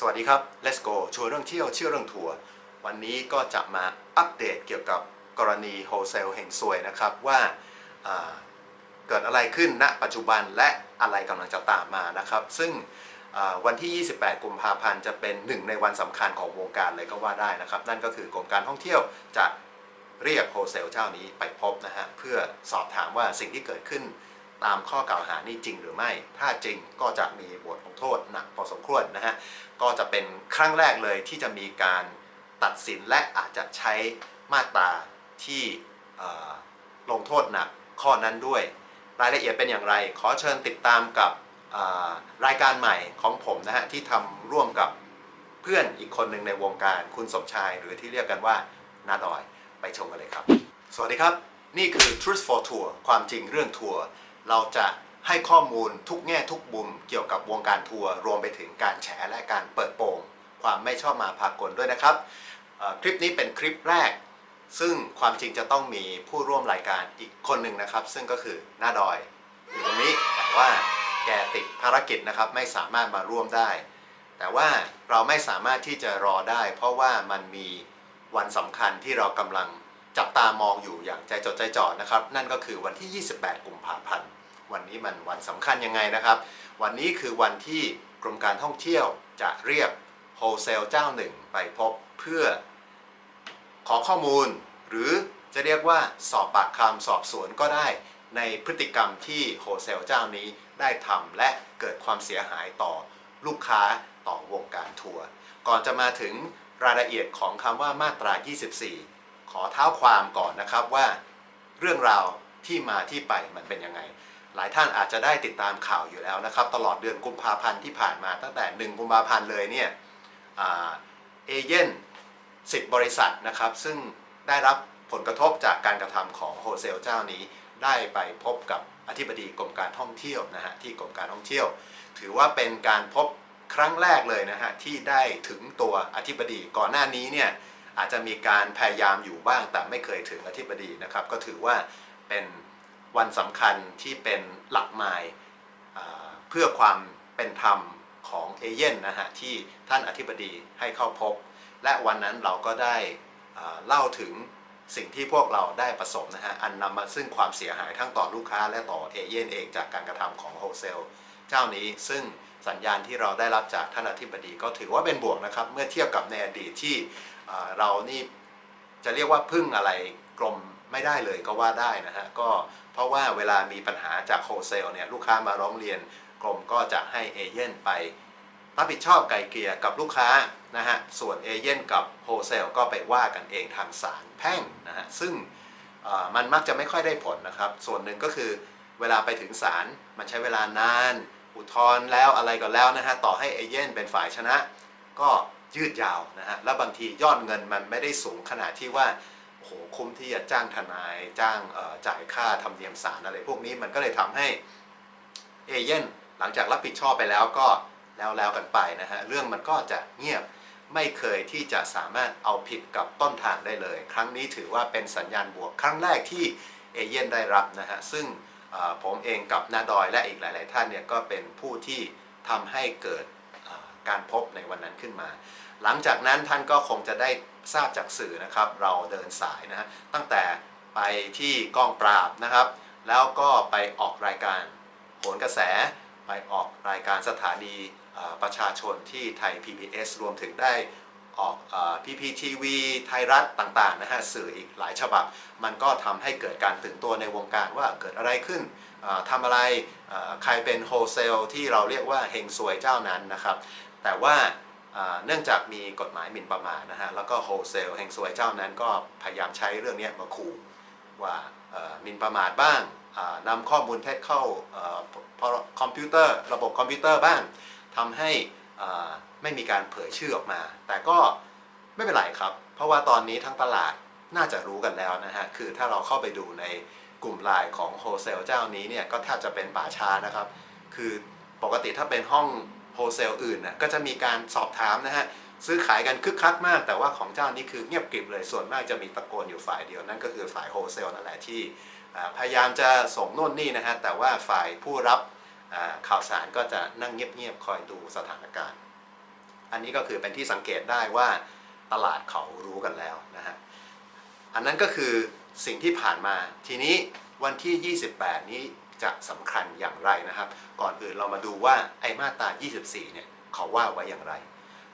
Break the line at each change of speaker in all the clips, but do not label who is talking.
สวัสดีครับ Let's go ชัวร์เรื่องเที่ยวเชื่อเรื่องทัวร์ วันนี้ก็จะมาอัปเดตเกี่ยวกับกรณีโฮเซลเฮงซวยนะครับว่าาเกิดอะไรขึ้นณปัจจุบันและอะไรกำลังจะตามมานะครับ ซึ่งวันที่ 28 กุมภาพันธ์จะเป็นหนึ่งในวันสำคัญของวงการเลยก็ว่าได้นะครับ นั่นก็คือกรมการท่องเที่ยวจะเรียกโฮเซลเจ้านี้ไปพบนะฮะเพื่อสอบถามว่าสิ่งที่เกิดขึ้น ตามข้อกล่าวหานี่จริงหรือไม่ ถ้าจริงก็จะมีบทลงโทษหนักพอสมควรนะฮะ ก็จะเป็นครั้งแรกเลยที่จะมีการตัดสินและอาจจะใช้มาตราที่ลงโทษหนักข้อนั้นด้วย รายละเอียดเป็นอย่างไร ขอเชิญติดตามกับรายการใหม่ของผมนะฮะ ที่ทำร่วมกับเพื่อนอีกคนหนึ่งในวงการคุณสมชายหรือที่เรียกกันว่านาดอยไปชมกันเลยครับ สวัสดีครับ นี่คือ Truth for Tour ความจริงเรื่องทัวร์ เราจะให้ข้อมูลทุกแง่ทุกมุมเกี่ยวกับวงการทัวร์รวมไปถึงการแฉและการเปิดโปงความไม่ชอบมาพากลด้วยนะครับ คลิปนี้เป็นคลิปแรก ซึ่งความจริงจะต้องมีผู้ร่วมรายการอีกคนหนึ่งนะครับ ซึ่งก็คือหน้าดอยอยู่ตรงนี้แต่ว่าแกติดภารกิจนะครับไม่สามารถมาร่วมได้ แต่ว่าเราไม่สามารถที่จะรอได้ เพราะว่ามันมีวันสำคัญที่เรากำลังจับตามองอยู่อย่างใจจดใจจ่อนะครับ นั่นก็คือวันที่ 28 กุมภาพันธ์ วันนี้มันวันสำคัญยังไงนะครับ วันนี้คือวันที่กรมการท่องเที่ยวจะเรียกโฮเซลเจ้าหนึ่งไปพบเพื่อขอข้อมูล หรือจะเรียกว่าสอบปากคำสอบสวนก็ได้ ในพฤติกรรมที่โฮเซลเจ้านี้ได้ทำและเกิดความเสียหายต่อลูกค้าต่อวงการทัวร์ก่อนจะมาถึงรายละเอียดของคำว่ามาตรา 24 ขอเท้าความก่อนนะครับว่า เรื่องราวที่มาที่ไปมันเป็นยังไง หลายท่านอาจจะได้ติดตามข่าวอยู่แล้วนะครับ ตลอดเดือนกุมภาพันธ์ที่ผ่านมาตั้งแต่ 1 กุมภาพันธ์เลยเนี่ยเอเย่นสิบริษัทนะครับ ซึ่งได้รับผลกระทบจากการกระทำของโฮเซลเจ้านี้ ได้ไปพบกับอธิบดีกรมการท่องเที่ยวนะฮะที่กรมการท่องเที่ยว ถือว่าเป็นการพบครั้งแรกเลยนะฮะที่ได้ถึงตัวอธิบดีก่อนหน้านี้เนี่ยอาจจะมีการพยายามอยู่บ้างแต่ไม่เคยถึงอธิบดีนะครับ ก็ถือว่าเป็น วันสำคัญที่เป็นหลักไมล์อ่าเพื่อความเป็นธรรมของเอเย่นนะฮะที่ท่านอธิบดีให้เข้าพบ และวันนั้นเราก็ได้เล่าถึงสิ่งที่พวกเราได้ประสบนะฮะอันนำมาซึ่งความเสียหายทั้งต่อลูกค้าและต่อเอเย่นเองจากการกระทำของโฮเซลเจ้านี้ซึ่งสัญญาณที่เราได้รับจากท่านอธิบดีก็ถือว่าเป็นบวกนะครับ เมื่อเทียบกับในอดีตที่เรานี่จะเรียกว่าพึ่งอะไรกรม ไม่ได้เลยก็ว่าได้นะฮะก็เพราะว่าเวลามีปัญหาจากโฮเซลเนี่ยลูกค้ามาร้องเรียนกรมก็จะให้เอเย่นไปรับผิดชอบไกลเกลี่ยกับลูกค้านะฮะส่วนเอเย่นกับโฮเซลก็ไปว่ากันเองทางศาลแพ่งนะฮะซึ่งมันมักจะไม่ค่อยได้ผลนะครับ ส่วนหนึ่งก็คือเวลาไปถึงศาลมันใช้เวลานาน อุทธรณ์แล้วอะไรก็แล้วนะฮะต่อให้เอเย่นเป็นฝ่ายชนะ ก็ยืดยาวนะฮะแล้วบางทียอดเงินมันไม่ได้สูงขนาดที่ว่า โหคุ้มที่จะจ้างทนายจ้างจ่ายค่าธรรมเนียมศาลอะไรพวกนี้มันก็เลยทำให้เอเย่นหลังจากรับผิดชอบไปแล้วก็แล้วแล้วกันไปนะฮะเรื่องมันก็จะเงียบไม่เคยที่จะสามารถเอาผิดกับต้นทางได้เลย ครั้งนี้ถือว่าเป็นสัญญาณบวกครั้งแรกที่เอเย่นได้รับนะฮะซึ่งผมเองกับนาดอยและอีกหลาย ๆ ท่านเนี่ยก็เป็นผู้ที่ทำให้เกิดการพบในวันนั้นขึ้นมา หลังจากนั้นท่านก็คงจะได้ ทราบจากสื่อนะครับ เราเดินสายนะฮะตั้งแต่ไปที่กองปราบนะครับ แล้วก็ไปออกรายการโหนกระแส ไปออกรายการสถานีประชาชนที่ไทย PBS รวมถึงได้ออกพีพีทีวีไทยรัฐต่างๆนะฮะสื่ออีกหลายฉบับ มันก็ทำให้เกิดการตื่นตัวในวงการว่าเกิดอะไรขึ้นเอ่อทำอะไรใครเป็นโฮเซลที่เราเรียกว่าเฮงซวยเจ้านั้นนะครับ แต่ว่า เนื่องจากมีกฎหมายหมิ่นประมาทนะฮะแล้วก็โฮเซลแห่งสวยเจ้านั้นก็พยายามใช้เรื่องนี้มาขู่ว่าหมิ่นประมาทบ้างอ่านำข้อมูลเท็จเข้าคอมพิวเตอร์ ระบบคอมพิวเตอร์บ้างทำให้ไม่มีการเผยชื่อออกมา แต่ก็ไม่เป็นไรครับ เพราะว่าตอนนี้ทั้งตลาดน่าจะรู้กันแล้วนะฮะ คือถ้าเราเข้าไปดูในกลุ่มไลน์ของโฮเซลเจ้านี้เนี่ย ก็แทบจะเป็นป่าช้านะครับ คือปกติถ้าเป็นห้อง โฮเซลอื่นนะก็จะมีการสอบถามนะฮะซื้อขายกันคึกคักมาก แต่ว่าของเจ้านี้คือเงียบกริบเลยส่วนมากจะมีตะโกนอยู่ฝ่ายเดียวนั่นก็คือฝ่ายโฮเซลนั่นแหละที่พยายามจะส่งโน่นนี่นะฮะแต่ว่าฝ่ายผู้รับข่าวสารก็จะนั่งเงียบๆคอยดูสถานการณ์ออันนี้ก็คือเป็นที่สังเกตได้ว่าตลาดเขารู้กันแล้วนะฮะอันนั้นก็คือสิ่งที่ผ่านมาทีนี้วันที่ 28 นี้ จะสำคัญอย่างไรนะครับ ก่อนอื่นเรามาดูว่าไอ้มาตรา 24 เนี่ยเขาว่าไว้อย่างไร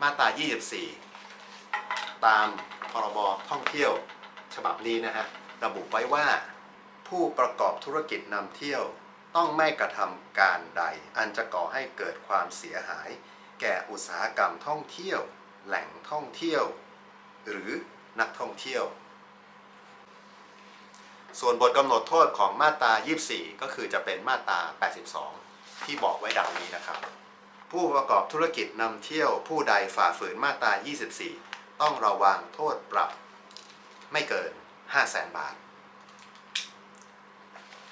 มาตรา 24 ตามพรบท่องเที่ยวฉบับนี้นะฮะระบุไว้ว่าผู้ประกอบธุรกิจนำเที่ยวต้องไม่กระทำการใด อันจะก่อให้เกิดความเสียหาย แก่อุตสาหกรรมท่องเที่ยว แหล่งท่องเที่ยว หรือนักท่องเที่ยว ส่วนบทกำหนดโทษของมาตรา 24 ก็คือจะเป็นมาตรา 82 ที่บอกไว้ดังนี้นะครับ ผู้ประกอบธุรกิจนำเที่ยวผู้ใดฝ่าฝืนมาตรา 24 ต้องระวังโทษปรับไม่เกิน 500,000 บาท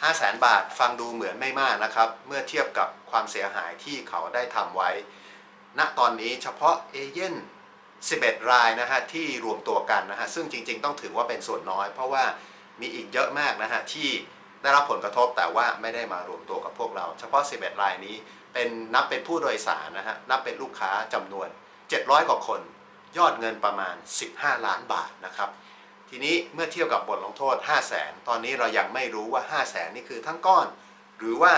500,000 บาทฟังดูเหมือนไม่มากนะครับ เมื่อเทียบกับความเสียหายที่เขาได้ทำไว้ ณตอนนี้เฉพาะเอเย่น11 รายนะฮะที่รวมตัวกันนะฮะซึ่งจริง ๆ ต้องถือว่าเป็นส่วนน้อย เพราะว่า มีอีกเยอะมากนะฮะที่ได้รับผลกระทบแต่ว่าไม่ได้มารวมตัวกับพวกเรา เฉพาะ 11 รายนี้เป็นนับเป็นผู้โดยสารนะฮะนับเป็นลูกค้าจำนวน 700 กว่าคน ยอดเงินประมาณ 15 ล้านบาทนะครับ ทีนี้เมื่อเทียบกับบทลงโทษ 5 0 0แสนตอนนี้เรายังไม่รู้ว่า 5 0 0แสนนี่คือทั้งก้อน หรือว่า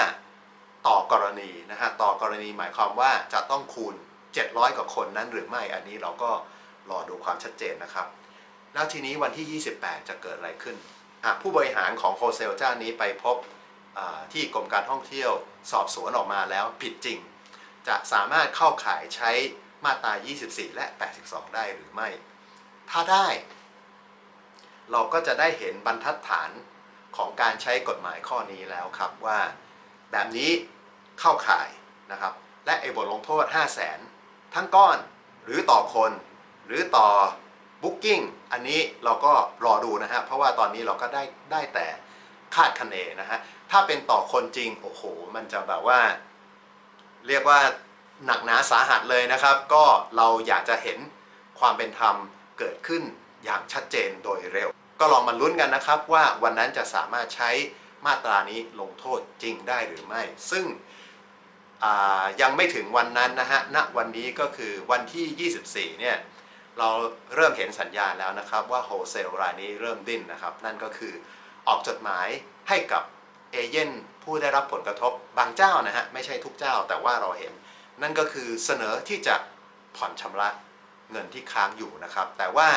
ต่อกรณีนะฮะต่อกรณีหมายความว่าจะต้องคูณ 700 กว่าคนนั้นหรือไม่อันนี้เราก็รอดูความชัดเจนนะครับ แล้วทีนี้วันที่ 28 จะเกิดอะไรขึ้น ผู้บริหารของโฮเซลเจ้านี้ไปพบที่กรมการท่องเที่ยวสอบสวนออกมาแล้วผิดจริง จะสามารถเข้าข่ายใช้มาตรา 24 และ 82 ได้หรือไม่ ถ้าได้ เราก็จะได้เห็นบรรทัดฐานของการใช้กฎหมายข้อนี้แล้วครับว่า แบบนี้เข้าข่ายนะครับ และไอ้บทลงโทษ 5 0 0แสนทั้งก้อนหรือต่อคน หรือต่อ Booking อันนี้เราก็รอดูนะฮะ เพราะว่าตอนนี้เราก็ได้ได้แต่คาดคะเนนะฮะ ถ้าเป็นต่อคนจริง โอ้โห มันจะแบบว่า เรียกว่าหนักหนาสาหัสเลยนะครับ ก็เราอยากจะเห็นความเป็นธรรมเกิดขึ้นอย่างชัดเจนโดยเร็ว ก็ลองมาลุ้นกันนะครับว่าวันนั้นจะสามารถใช้มาตรานี้ลงโทษจริงได้หรือไม่ ซึ่งยังไม่ถึงวันนั้นนะฮะ ณ วันนี้ก็คือวันที่ 24 เนี่ย เราเริ่มเห็นสัญญาณแล้วนะครับว่าโฮเซลรายนี้เริ่มดิ้นนะครับ นั่นก็คือออกจดหมายให้กับเอเย่นผู้ได้รับผลกระทบบางเจ้านะฮะไม่ใช่ทุกเจ้าแต่ว่าเราเห็น นั่นก็คือเสนอที่จะผ่อนชำระเงินที่ค้างอยู่นะครับ แต่ว่า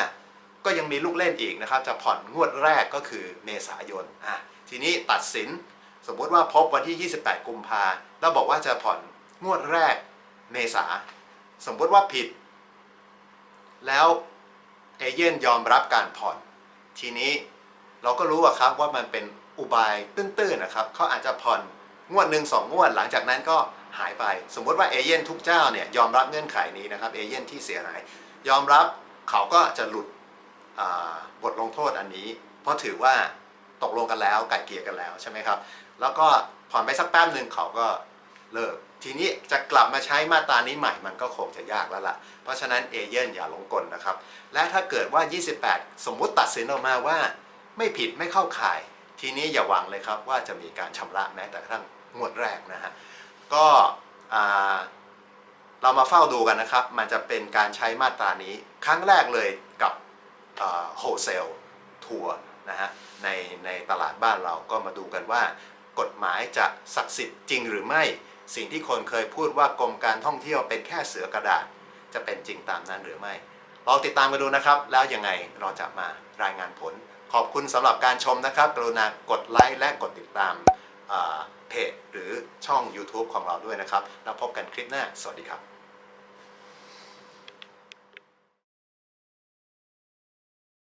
ก็ยังมีลูกเล่นอีกนะครับ จะผ่อนงวดแรกก็คือเมษายนอะทีนี้ตัดสินสมมุติว่าพบวันที่ 28 กุมภาแล้วบอกว่าจะผ่อนงวดแรกเมษาสมมุติว่าผิด แล้วเอเย่นยอมรับการผ่อน ทีนี้เราก็รู้อะครับว่ามันเป็นอุบายตื้นๆนะครับเขาอาจจะผ่อนงวดหนึ่งสองงวดหลังจากนั้นก็หายไป สมมติว่าเอเย่นทุกเจ้าเนี่ยยอมรับเงื่อนไขนี้นะครับเอเย่นที่เสียหายยอมรับเขาก็จะหลุดบทลงโทษอันนี้ เพราะถือว่าตกลงกันแล้วไก่เกลี่ยกันแล้วใช่ไหมครับ แล้วก็ผ่อนไปสักแป๊บหนึ่งเขาก็เลิก ทีนี้จะกลับมาใช้มาตรานี้ใหม่มันก็คงจะยากแล้วล่ะ เพราะฉะนั้นเอเย่นอย่าลงกลนะครับ และถ้าเกิดว่า 28 สมมุติตัดสินออกมาว่า ไม่ผิดไม่เข้าข่าย ทีนี้อย่าหวังเลยครับว่าจะมีการชำระแม้แต่กระทั่งงวดแรกนะฮะ ก็อ่าเรามาเฝ้าดูกันนะครับ มันจะเป็นการใช้มาตรานี้ครั้งแรกเลยกับโฮเซลทัวร์นะฮะในในตลาดบ้านเราก็มาดูกันว่ากฎหมายจะศักดิ์สิทธิ์จริงหรือไม่ สิ่งที่คนเคยพูดว่ากรมการท่องเที่ยวเป็นแค่เสือกระดาษ จะเป็นจริงตามนั้นหรือไม่ลองติดตามกันดูนะครับ แล้วยังไงเราจะมารายงานผล ขอบคุณสำหรับการชมนะครับ กรุณากดไลค์และกดติดตามเพจหรือช่อง YouTube ของเราด้วยนะครับ แล้วพบกันคลิปหน้า สวัสดีครับ